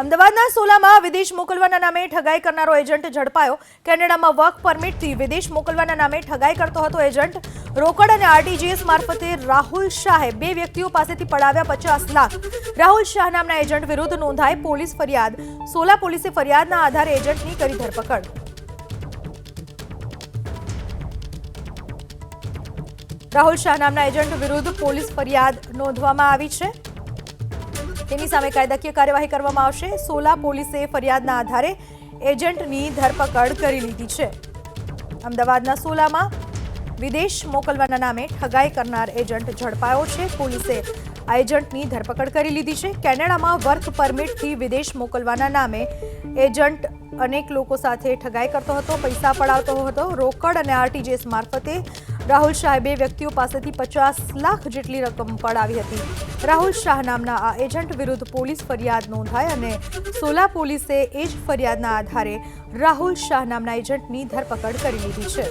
અમદાવાદના સોલામાં વિદેશ મોકલવાના નામે ઠગાઈ કરનારો એજન્ટ ઝડપાયો. કેનેડામાં વર્ક પરમિટથી વિદેશ મોકલવાના નામે ઠગાઈ કરતો હતો એજન્ટ. રોકડ અને આરટીજીએસ મારફતે રાહુલ શાહે બે વ્યક્તિઓ પાસેથી પડાવ્યા પચાસ લાખ. રાહુલ શાહ નામના એજન્ટ વિરુદ્ધ નોંધાઈ પોલીસ ફરિયાદ. સોલા પોલીસે ફરિયાદના આધારે એજન્ટની કરી ધરપકડ. રાહુલ શાહ નામના એજન્ટ વિરુદ્ધ પોલીસ ફરિયાદ નોંધવામાં આવી છે. તેની સામે કાયદાકીય કાર્યવાહી કરવામાં આવશે. સોલા પોલીસે ફરિયાદના આધારે એજન્ટની ધરપકડ કરી લીધી છે. અમદાવાદના સોલામાં વિદેશ મોકલવાના નામે ઠગાઈ કરનાર એજન્ટ ઝડપાયો છે. પોલીસે આ એજન્ટની ધરપકડ કરી લીધી છે. કેનેડામાં વર્ક પરમિટથી વિદેશ મોકલવાના નામે એજન્ટ અનેક લોકો સાથે ઠગાઈ કરતો હતો, પૈસા પડાવતો હતો. રોકડ અને આરટીજીએસ મારફતે રાહુલ શાહે બે વ્યક્તિઓ પાસેથી પચાસ લાખ જેટલી રકમ પડાવી હતી. રાહુલ શાહ નામના આ એજન્ટ વિરુદ્ધ પોલીસ ફરિયાદ નોંધાઈ અને સોલા પોલીસે એ જ ફરિયાદના આધારે રાહુલ શાહ નામના એજન્ટની ધરપકડ કરી લીધી છે.